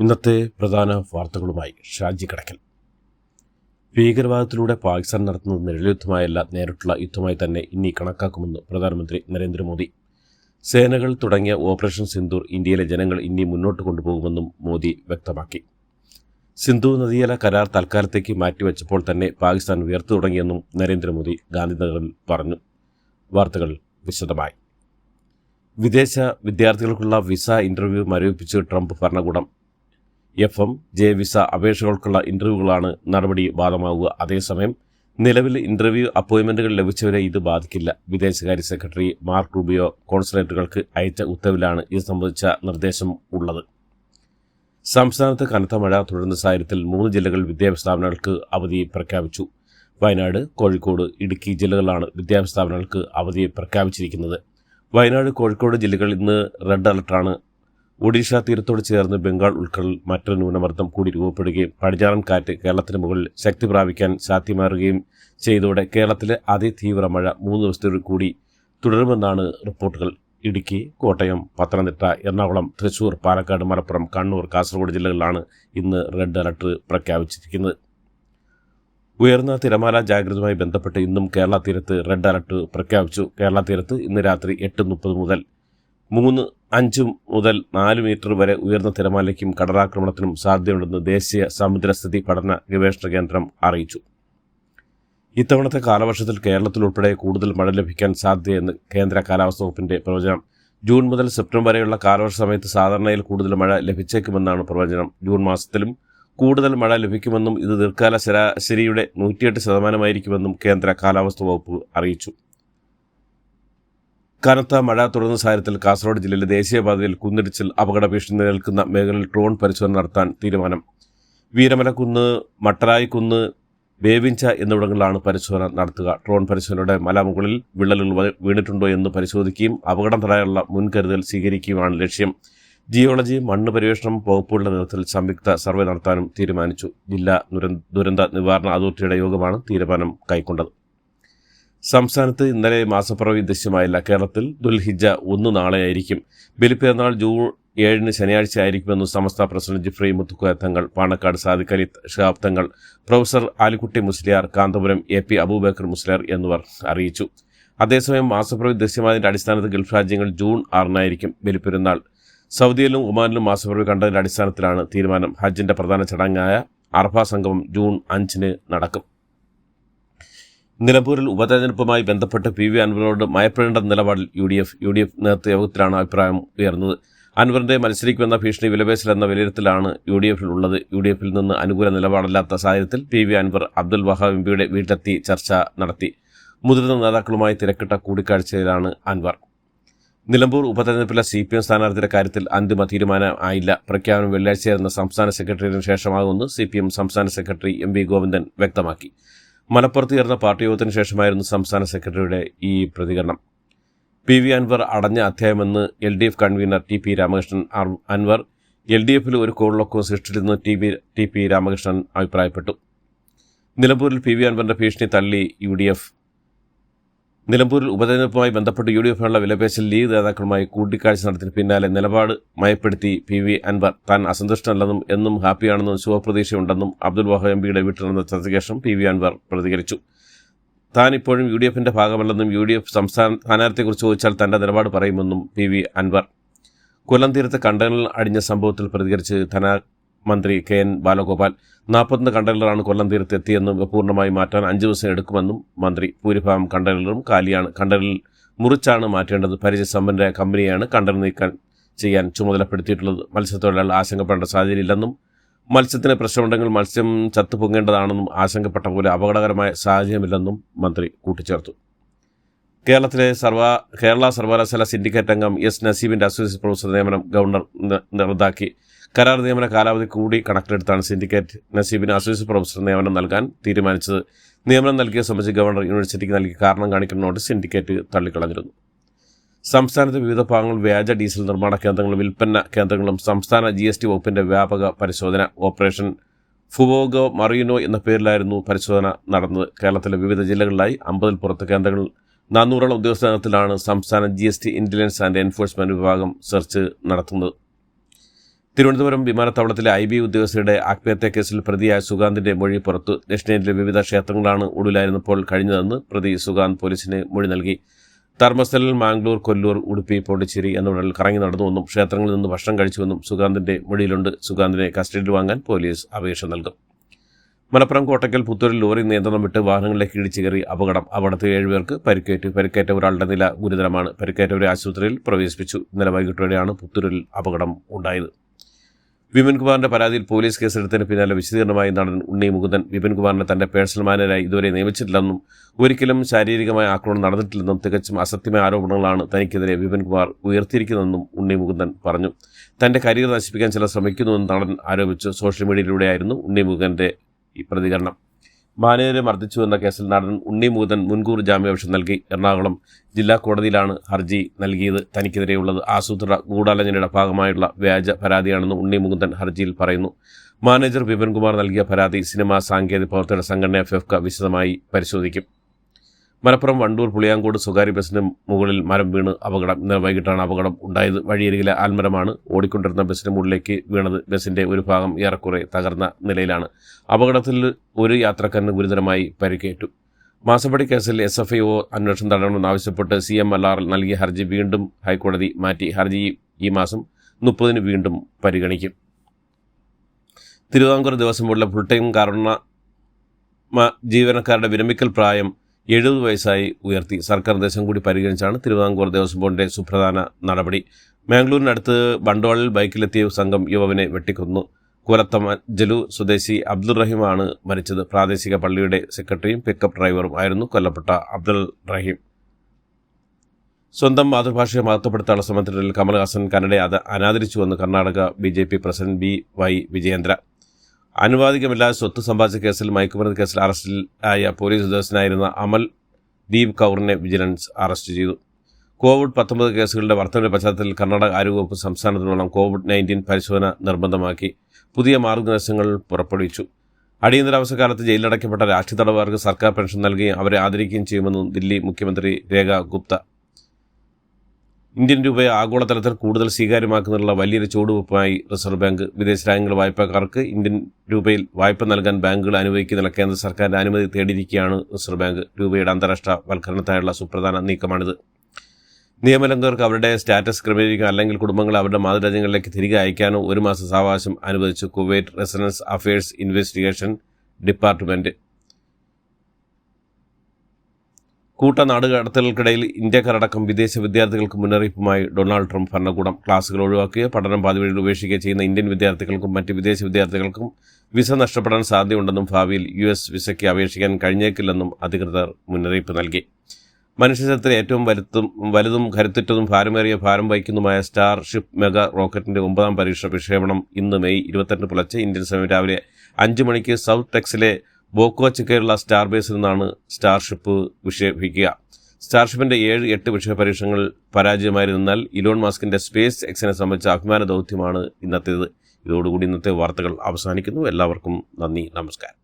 ഇന്നത്തെ പ്രധാന വാർത്തകളുമായി ഷാജി കടക്കൽ. ഭീകരവാദത്തിലൂടെ പാകിസ്ഥാൻ നടത്തുന്നത് നിഴലയുദ്ധമായല്ല നേരിട്ടുള്ള യുദ്ധമായി തന്നെ ഇനി കണക്കാക്കുമെന്ന് പ്രധാനമന്ത്രി നരേന്ദ്രമോദി. സേനകൾ തുടങ്ങിയ ഓപ്പറേഷൻ സിന്ദൂർ ഇന്ത്യയിലെ ജനങ്ങൾ ഇനി മുന്നോട്ട് കൊണ്ടുപോകുമെന്നും മോദി വ്യക്തമാക്കി. സിന്ധു നദിയല കരാർ തൽക്കാലത്തേക്ക് മാറ്റിവെച്ചപ്പോൾ തന്നെ പാകിസ്ഥാൻ ഉയർത്തു തുടങ്ങിയെന്നും നരേന്ദ്രമോദി ഗാന്ധിനഗറിൽ പറഞ്ഞു. വാർത്തകൾ വിശദമായി. വിദേശ വിദ്യാർത്ഥികൾക്കുള്ള വിസ ഇന്റർവ്യൂ മരവിപ്പിച്ച് ട്രംപ് ഭരണകൂടം എഫ് എം ജെ വിസ അപേക്ഷകൾക്കുള്ള ഇന്റർവ്യൂകളാണ് നടപടി ബാധമാവുക അതേസമയം നിലവിൽ ഇന്റർവ്യൂ അപ്പോയിന്റ്മെന്റുകൾ ലഭിച്ചവരെ ഇത് ബാധിക്കില്ല. വിദേശകാര്യ സെക്രട്ടറി മാർക്ക് റൂബിയോ കോൺസുലേറ്റുകൾക്ക് അയച്ച ഉത്തരവിലാണ് ഇത് സംബന്ധിച്ച നിർദ്ദേശം ഉള്ളത്. സംസ്ഥാനത്ത് കനത്ത മഴ തുടരുന്ന സാഹചര്യത്തിൽ മൂന്ന് ജില്ലകളിൽ വിദ്യാഭ്യാസ സ്ഥാപനങ്ങൾക്ക് അവധി പ്രഖ്യാപിച്ചു. വയനാട് കോഴിക്കോട് ഇടുക്കി ജില്ലകളിലാണ് വിദ്യാഭ്യാസ സ്ഥാപനങ്ങൾക്ക് അവധി പ്രഖ്യാപിച്ചിരിക്കുന്നത്. വയനാട് കോഴിക്കോട് ജില്ലകൾ ഇന്ന് റെഡ് അലർട്ടാണ് ഒഡീഷ തീരത്തോട് ചേർന്ന് ബംഗാൾ ഉൾക്കടൽ മറ്റൊരു ന്യൂനമർദ്ദം കൂടി രൂപപ്പെടുകയും പടിഞ്ഞാറൻ കാറ്റ് കേരളത്തിന് മുകളിൽ ശക്തി പ്രാപിക്കാൻ സാധ്യമാറുകയും ചെയ്തതോടെ കേരളത്തിലെ അതിതീവ്ര മഴ മൂന്ന് ദിവസത്തോടു കൂടി തുടരുമെന്നാണ് റിപ്പോർട്ടുകൾ. ഇടുക്കി കോട്ടയം പത്തനംതിട്ട എറണാകുളം തൃശൂർ പാലക്കാട് മലപ്പുറം കണ്ണൂർ കാസർഗോഡ് ജില്ലകളിലാണ് ഇന്ന് റെഡ് അലർട്ട് പ്രഖ്യാപിച്ചിരിക്കുന്നത്. ഉയർന്ന തിരമാല ജാഗ്രതയുമായി ബന്ധപ്പെട്ട് ഇന്നും കേരള തീരത്ത് റെഡ് അലർട്ട് പ്രഖ്യാപിച്ചു. കേരള തീരത്ത് ഇന്ന് രാത്രി എട്ട് മുപ്പത് മുതൽ മൂന്ന് അഞ്ച് മുതൽ നാല് മീറ്റർ വരെ ഉയർന്ന തിരമാലയ്ക്കും കടലാക്രമണത്തിനും സാധ്യതയുണ്ടെന്ന് ദേശീയ സമുദ്രസ്ഥിതി പഠന ഗവേഷണ കേന്ദ്രം അറിയിച്ചു. ഇത്തവണത്തെ കാലവർഷത്തിൽ കേരളത്തിൽ ഉൾപ്പെടെ കൂടുതൽ മഴ ലഭിക്കാൻ സാധ്യതയെന്ന് കേന്ദ്ര കാലാവസ്ഥാ വകുപ്പിന്റെ പ്രവചനം. ജൂൺ മുതൽ സെപ്റ്റംബർ വരെയുള്ള കാലവർഷ സമയത്ത് സാധാരണയിൽ കൂടുതൽ മഴ ലഭിച്ചേക്കുമെന്നാണ് പ്രവചനം. ജൂൺ മാസത്തിലും കൂടുതൽ മഴ ലഭിക്കുമെന്നും ഇത് ദീർഘകാല ശരാശരിയുടെ നൂറ്റിയെട്ട് ശതമാനമായിരിക്കുമെന്നും കേന്ദ്ര കാലാവസ്ഥാ വകുപ്പ് അറിയിച്ചു. കനത്ത മഴ തുടർന്ന സാഹചര്യത്തിൽ കാസർഗോഡ് ജില്ലയിലെ ദേശീയപാതയിൽ കുന്നിടിച്ചിൽ അപകട ഭീഷണി നിലനിൽക്കുന്ന മേഖലയിൽ ഡ്രോൺ പരിശോധന നടത്താൻ തീരുമാനം. വീരമലക്കുന്ന് മട്ടരായിക്കുന്ന് വേവിഞ്ച എന്നിവിടങ്ങളിലാണ് പരിശോധന നടത്തുക. ഡ്രോൺ പരിശോധനയുടെ മലമുകളിൽ വിള്ളലുകൾ വീണിട്ടുണ്ടോ എന്ന് പരിശോധിക്കുകയും അപകടം തടയാനുള്ള മുൻകരുതൽ സ്വീകരിക്കുകയുമാണ് ലക്ഷ്യം. ജിയോളജി മണ്ണ് പര്യവേഷണം വകുപ്പുകളുടെ നേതൃത്വത്തിൽ സംയുക്ത സർവേ നടത്താനും തീരുമാനിച്ചു. ജില്ലാ ദുരന്ത നിവാരണ അതോറിറ്റിയുടെ യോഗമാണ് തീരുമാനം കൈക്കൊണ്ടത്. സംസ്ഥാനത്ത് ഇന്നലെ മാസപ്പിറവി ദൃശ്യമായില്ല. കേരളത്തിൽ ദുൽഹിജ ഒന്ന് നാളെയായിരിക്കും. ബലിപ്പെരുന്നാൾ ജൂൺ ഏഴിന് ശനിയാഴ്ച ആയിരിക്കുമെന്ന് സമസ്ത president Jifri Muthukoya Thangal Panakkad Sadiq Ali Thangal professor Alikutty Musliyar Kanthapuram A P Abubakar Musliyar എന്നിവർ അറിയിച്ചു. അതേസമയം മാസപ്പിറവി ദൃശ്യമായതിന്റെ അടിസ്ഥാനത്തിൽ ഗൾഫ് രാജ്യങ്ങൾ ജൂൺ ആറിനായിരിക്കും ബലിപ്പെരുന്നാൾ സൗദിയിലും ഒമാനിലും മാസപ്പിറവി കണ്ടതിന്റെ അടിസ്ഥാനത്തിലാണ് തീരുമാനം. ഹജ്ജിന്റെ പ്രധാന ചടങ്ങായ അർഫ സംഗമം ജൂൺ അഞ്ചിന് നടക്കും. നിലമ്പൂരിൽ ഉപതെരഞ്ഞെടുപ്പുമായി ബന്ധപ്പെട്ട് പി വി അൻവറിനോട് മയപ്പെടേണ്ട നിലപാടിൽ U D F U D F നേതൃത്വ യോഗത്തിലാണ് അഭിപ്രായം ഉയർന്നത്. അൻവറിന്റെ മത്സരിക്കുമെന്ന ഭീഷണി വിലപേശലെന്ന വിലയിരുത്തലാണ് യു ഡി എഫിൽ ഉള്ളത്. യു ഡി എഫിൽ നിന്ന് അനുകൂല നിലപാടില്ലാത്ത സാഹചര്യത്തിൽ പി വി അൻവർ അബ്ദുൽ വഹാബ് എംപിയുടെ വീട്ടിലെത്തി ചർച്ച നടത്തി. മുതിർന്ന നേതാക്കളുമായി തിരക്കിട്ട കൂടിക്കാഴ്ചയിലാണ് അൻവർ. നിലമ്പൂർ ഉപതെരഞ്ഞെടുപ്പിലെ സി പി എം സ്ഥാനാർത്ഥിയുടെ കാര്യത്തിൽ അന്തിമ തീരുമാനം ആയില്ല. പ്രഖ്യാപനം ചേർന്ന സംസ്ഥാന സെക്രട്ടറിയറ്റിന് ശേഷമാകുമെന്ന് സി പി എം സംസ്ഥാന സെക്രട്ടറി എം വി ഗോവിന്ദൻ വ്യക്തമാക്കി. മലപ്പുറത്ത് ചേർന്ന പാർട്ടി യോഗത്തിന് ശേഷമായിരുന്നു സംസ്ഥാന സെക്രട്ടറിയുടെ ഈ പ്രതികരണം. പി വി അൻവർ അടഞ്ഞ അധ്യായമെന്ന് L D F convener T P Ramakrishnan Anvar L D എഫിൽ ഒരു കോളിളക്കവും സൃഷ്ടിച്ചെന്ന് T P T P Ramakrishnan അഭിപ്രായപ്പെട്ടു. നിലമ്പൂരിൽ പി വി അൻവറിന്റെ ഭീഷണി തള്ളി യു ഡി എഫ്. നിലമ്പൂരിൽ ഉപതെരഞ്ഞെടുപ്പുമായി ബന്ധപ്പെട്ട് യു ഡി എഫിനുള്ള വിലപേശൽ ലീഗ് നേതാക്കളുമായി കൂടിക്കാഴ്ച നടത്തിന് പിന്നാലെ നിലപാട് മയപ്പെടുത്തി പി വി അൻവർ. താൻ അസന്തുഷ്ടനല്ലെന്നും എന്നും ഹാപ്പിയാണെന്നും ശുഭപ്രതീക്ഷയുണ്ടെന്നും അബ്ദുൽ വഹാബ് എം പിയുടെ വീട്ടിൽ നടന്ന ചർച്ചയ്ക്കുശേഷം പി വി അൻവർ പ്രതികരിച്ചു. താൻ ഇപ്പോഴും യു ഡി എഫിന്റെ ഭാഗമല്ലെന്നും യു ഡി എഫ് സംസ്ഥാന സ്ഥാനാർത്ഥിയെക്കുറിച്ച് ചോദിച്ചാൽ തന്റെ നിലപാട് പറയുമെന്നും പി വി അൻവർ. കൊല്ലം തീരത്ത് കണ്ടെയ്നർ അടിഞ്ഞ സംഭവത്തിൽ പ്രതികരിച്ച് ധനമന്ത്രി കെ എൻ ബാലഗോപാൽ നാൽപ്പത്തൊന്ന് കണ്ടെയ്നറാണ് കൊല്ലം തീരത്ത് എത്തിയെന്നും പൂർണമായി മാറ്റാൻ അഞ്ച് ദിവസം എടുക്കുമെന്നും മന്ത്രി ഭൂരിഭാഗം കണ്ടെയ്നറും കാലിയാണ് കണ്ടെയ്നറിൽ മുറിച്ചാണ് മാറ്റേണ്ടത് പരിചയസമ്പന്നരായ കമ്പനിയാണ് കണ്ടെയ്നർ നീക്കാൻ ചെയ്യാൻ ചുമതലപ്പെടുത്തിയിട്ടുള്ളത്. മത്സ്യത്തൊഴിലാളികൾ ആശങ്കപ്പെടേണ്ട സാഹചര്യമില്ലെന്നും മത്സ്യത്തിന് പ്രശ്നമുണ്ടെങ്കിൽ മത്സ്യം ചത്തു പൊങ്ങേണ്ടതാണെന്നും ആശങ്കപ്പെട്ട പോലെ അപകടകരമായ സാഹചര്യമില്ലെന്നും മന്ത്രി കൂട്ടിച്ചേർത്തു. കേരളത്തിലെ സർവ കേരള സർവകലാശാല സിൻഡിക്കേറ്റ് അംഗം എസ് നസീബിന്റെ അസോസിയേറ്റ് പ്രൊഫസർ നിയമനം ഗവർണർ റദ്ദാക്കി കരാർ നിയമന കാലാവധി കൂടി കണക്കിലെടുത്താണ് സിൻഡിക്കേറ്റ്. നസീബിന് അസോസിയേറ്റ് പ്രൊഫസർ നിയമനം നൽകാൻ തീരുമാനിച്ചത്. നിയമനം നൽകിയ സംബന്ധിച്ച് ഗവർണർ യൂണിവേഴ്സിറ്റിക്ക് നൽകിയ കാരണം കാണിക്കുന്ന നോട്ടീസ് സിൻഡിക്കേറ്റ് തള്ളിക്കളഞ്ഞിരുന്നു. സംസ്ഥാനത്തെ വിവിധ ഭാഗങ്ങൾ വ്യാജ ഡീസൽ നിർമ്മാണ കേന്ദ്രങ്ങളും വിൽപ്പന കേന്ദ്രങ്ങളും സംസ്ഥാന ജി എസ് ടി വ്യാപക പരിശോധന ഓപ്പറേഷൻ ഫുവോഗോ മറീനോ എന്ന പേരിലായിരുന്നു പരിശോധന നടന്നത്. കേരളത്തിലെ വിവിധ ജില്ലകളിലായി അമ്പതിൽ പുറത്ത് കേന്ദ്രങ്ങൾ നാനൂറോളം ഉദ്യോഗസ്ഥ സംസ്ഥാന G S T intelligence and enforcement വിഭാഗം സെർച്ച് നടത്തുന്നത്. തിരുവനന്തപുരം വിമാനത്താവളത്തിലെ ഐ ബി ഉദ്യോഗസ്ഥരുടെ ആത്മഹത്യാ കേസിൽ പ്രതിയായ സുഗാന്തിന്റെ മൊഴി പുറത്തു. ദക്ഷിണേന്ത്യയിലെ വിവിധ ക്ഷേത്രങ്ങളാണ് ഒടുവിലായിരുന്നപ്പോൾ കഴിഞ്ഞതെന്ന് പ്രതി സുഗാന്ത് പോലീസിന് മൊഴി നൽകി. ധർമ്മസ്ഥലിൽ മാംഗ്ലൂർ കൊല്ലൂർ ഉടുപ്പി പോണ്ടിച്ചേരി എന്നിവിടങ്ങളിൽ കറങ്ങി നടന്നുവെന്നും ക്ഷേത്രങ്ങളിൽ നിന്ന് ഭക്ഷണം കഴിച്ചുവെന്നും സുഗാന്തിന്റെ മൊഴിയിലുണ്ട്. സുഗാന്തിനെ കസ്റ്റഡിയിൽ വാങ്ങാൻ പോലീസ് അപേക്ഷ നൽകും. മലപ്പുറം കോട്ടയ്ക്കൽ പുത്തൂരിൽ ലോറി നിയന്ത്രണം വിട്ട് വാഹനങ്ങളിലേക്ക് ഇടിച്ചു കയറി അപകടം. അപകടത്തിൽ ഏഴുപേർക്ക് പരിക്കേറ്റു. പരിക്കേറ്റ ഒരാളുടെ നില ഗുരുതരമാണ്. പരിക്കേറ്റവരെ ആശുപത്രിയിൽ പ്രവേശിപ്പിച്ചു. ഇന്നലെ വൈകിട്ടോടെയാണ് പുത്തൂരിൽ അപകടം ഉണ്ടായത്. വിപിൻകുമാറിന്റെ പരാതിയിൽ പോലീസ് കേസെടുത്തതിന് പിന്നാലെ വിശദീകരണമായി നടൻ ഉണ്ണി മുകുന്ദൻ വിപിൻകുമാറിനെ തന്റെ പേഴ്സണൽ മാനേജരായി ഇതുവരെ നിയമിച്ചിട്ടില്ലെന്നും ഒരിക്കലും ശാരീരികമായ ആക്രമണം നടന്നിട്ടില്ലെന്നും തികച്ചും അസത്യമായ ആരോപണങ്ങളാണ് തനിക്കെതിരെ വിപിൻകുമാർ ഉയർത്തിയിരിക്കുന്നതെന്നും ഉണ്ണി മുകുന്ദൻ പറഞ്ഞു. തന്റെ കരിയർ നശിപ്പിക്കാൻ ചിലർ ശ്രമിക്കുന്നുവെന്ന് നടൻ ആരോപിച്ചു. സോഷ്യൽ മീഡിയയിലൂടെയായിരുന്നു ഉണ്ണി മുകുന്ദന്റെ ഈ പ്രതികരണം. മാനേജരെ മർദ്ദിച്ചു എന്ന കേസിൽ നടൻ ഉണ്ണി മുകുന്ദൻ മുൻകൂർ ജാമ്യാപേക്ഷ നൽകി. എറണാകുളം ജില്ലാ കോടതിയിലാണ് ഹർജി നൽകിയത്. തനിക്കെതിരെയുള്ളത് ആസൂത്രണ ഗൂഢാലോചനയുടെ ഭാഗമായുള്ള വ്യാജ പരാതിയാണെന്ന് ഉണ്ണി മുകുന്ദൻ ഹർജിയിൽ പറയുന്നു. മാനേജർ വിപിൻകുമാർ നൽകിയ പരാതി സിനിമാ സാങ്കേതിക പ്രവർത്തന സംഘടന ഫെഫ്ക വിശദമായി പരിശോധിക്കും. മലപ്പുറം വണ്ടൂർ പുളിയാങ്കോട് സ്വകാര്യ ബസിന് മുകളിൽ മരം വീണ് അപകടം. ഇന്നലെ വൈകിട്ടാണ് അപകടം ഉണ്ടായത്. വഴിയരികിലെ ആൽമരമാണ് ഓടിക്കൊണ്ടിരുന്ന ബസിന് മുകളിലേക്ക് വീണത്. ബസിന്റെ ഒരു ഭാഗം ഏറെക്കുറെ തകർന്ന നിലയിലാണ്. അപകടത്തിൽ ഒരു യാത്രക്കാരന് ഗുരുതരമായി പരിക്കേറ്റു. മാസപ്പടി കേസിൽ എസ് എഫ് ഐ ഒ അന്വേഷണം തടയണമെന്നാവശ്യപ്പെട്ട് സി എം എൽ ആർ നൽകിയ ഹർജി വീണ്ടും ഹൈക്കോടതി മാറ്റി. ഹർജി ഈ മാസം മുപ്പതിന് വീണ്ടും പരിഗണിക്കും. തിരുവിതാംകൂർ ദിവസം ഉള്ള ഫുൾ ടൈം കാരണ ജീവനക്കാരുടെ വിരമിക്കൽ പ്രായം എഴുപത് വയസ്സായി ഉയർത്തി. സർക്കാർ നിർദ്ദേശം കൂടി പരിഗണിച്ചാണ് തിരുവിതാംകൂർ ദേവസ്വം ബോർഡിന്റെ സുപ്രധാന നടപടി. മാംഗ്ലൂരിനടുത്ത് ബണ്ടോളിൽ ബൈക്കിലെത്തിയ സംഘം യുവാവിനെ വെട്ടിക്കൊന്നു. കൂലത്തമ ജലു സ്വദേശി അബ്ദുൾ റഹീമാണ് മരിച്ചത്. പ്രാദേശിക പള്ളിയുടെ സെക്രട്ടറിയും പിക്കപ്പ് ഡ്രൈവറും ആയിരുന്നു കൊല്ലപ്പെട്ട അബ്ദുൾ റഹീം. സ്വന്തം മാതൃഭാഷയെ മഹത്വപ്പെടുത്താനുള്ള ശ്രമത്തിൽ കമൽഹാസൻ കന്നഡയെ അനാദരിച്ചുവെന്ന് Karnataka B J P president B Y Vijayendra അനുവാദികമില്ലാതെ സ്വത്ത് സമ്പാദിച്ച കേസിൽ മയക്കുമരുന്ന് കേസിൽ അറസ്റ്റിലായ പോലീസ് ഉദ്യോഗസ്ഥനായിരുന്ന അമൽ ദീപ് കൗറിനെ വിജിലൻസ് അറസ്റ്റ് ചെയ്തു. കോവിഡ് പത്തൊമ്പത് കേസുകളുടെ വർധനയുടെ പശ്ചാത്തലത്തിൽ കർണാടക ആരോഗ്യവകുപ്പ് സംസ്ഥാനത്തിനോളം കോവിഡ് നയന്റീൻ പരിശോധന നിർബന്ധമാക്കി പുതിയ മാർഗനിർദ്ദേശങ്ങൾ പുറപ്പെടുവിച്ചു. അടിയന്തരാവസ്ഥ കാലത്ത് ജയിലിലടയ്ക്കപ്പെട്ട രാഷ്ട്രീയ തടവുകാർക്ക് സർക്കാർ പെൻഷൻ നൽകുകയും അവരെ ആദരിക്കുകയും ചെയ്യുമെന്നും ദില്ലി മുഖ്യമന്ത്രി രേഖ ഗുപ്ത ഇന്ത്യൻ രൂപയെ ആഗോളതലത്തിൽ കൂടുതൽ സ്വീകാര്യമാക്കുന്നതിനുള്ള വലിയൊരു ചുവടുവയ്പ്പായി റിസർവ് ബാങ്ക് വിദേശ രാജ്യങ്ങൾ വായ്പക്കാർക്ക് ഇന്ത്യൻ രൂപയിൽ വായ്പ നൽകാൻ ബാങ്കുകൾ അനുവദിക്കുന്ന കേന്ദ്ര സർക്കാരിന്റെ അനുമതി തേടിയിരിക്കുകയാണ് റിസർവ് ബാങ്ക് രൂപയുടെ അന്താരാഷ്ട്ര വൽക്കരണത്തിനായുള്ള സുപ്രധാന നീക്കമാണിത്. നിയമലംഘകർക്ക് അവരുടെ സ്റ്റാറ്റസ് ക്രമീകരിക്കാൻ അല്ലെങ്കിൽ കുടുംബങ്ങളെ അവരുടെ മാതൃരാജ്യങ്ങളിലേക്ക് തിരികെ അയക്കാനോ ഒരു മാസം സാവകാശം അനുവദിച്ചു Kuwait residence affairs investigation department കൂട്ടനാടുകടത്തലുകൾക്കിടയിൽ ഇന്ത്യക്കാരടക്കം വിദേശ വിദ്യാർത്ഥികൾക്ക് മുന്നറിയിപ്പുമായി ഡൊണാൾഡ് ട്രംപ് ഭരണകൂടം ക്ലാസുകൾ ഒഴിവാക്കുകയോ പഠനം പാതിവഴിയിൽ ഉപേക്ഷിക്കുകയോ ചെയ്യുന്ന ഇന്ത്യൻ വിദ്യാർത്ഥികൾക്കും മറ്റ് വിദേശ വിദ്യാർത്ഥികൾക്കും വിസ നഷ്ടപ്പെടാൻ സാധ്യതയുണ്ടെന്നും ഭാവിയിൽ യു എസ് വിസയ്ക്ക് അപേക്ഷിക്കാൻ കഴിഞ്ഞേക്കില്ലെന്നും അധികൃതർ മുന്നറിയിപ്പ് നൽകി. മനുഷ്യചരിത്രത്തിലെ ഏറ്റവും വലുതും വലുതും കരുത്തുറ്റതും ഭാരമേറിയ ഭാരം വഹിക്കുന്നതുമായ സ്റ്റാർ ഷിപ്പ് മെഗാ റോക്കറ്റിന്റെ ഒമ്പതാം പരീക്ഷണ വിക്ഷേപണം ഇന്ന് മെയ് ഇരുപത്തെട്ട് പുലർച്ചെ ഇന്ത്യൻ സമയം രാവിലെ അഞ്ച് മണിക്ക് സൗത്ത് ടെക്സിലെ ബോക്കോ ചിക്കയിലുള്ള സ്റ്റാർ ബേസിൽ നിന്നാണ് സ്റ്റാർഷിപ്പ് വിക്ഷേപിക്കുക. സ്റ്റാർഷിപ്പിന്റെ ഏഴ് എട്ട് വിക്ഷേപ പരീക്ഷണങ്ങൾ പരാജയമായിരുന്നാൽ ഇലോൺ മാസ്കിന്റെ സ്പേസ് എക്സിനെ സംബന്ധിച്ച അഭിമാന ദൗത്യമാണ് ഇന്നത്തേത്. ഇതോടുകൂടി ഇന്നത്തെ വാർത്തകൾ അവസാനിക്കുന്നു. എല്ലാവർക്കും നന്ദി നമസ്കാരം.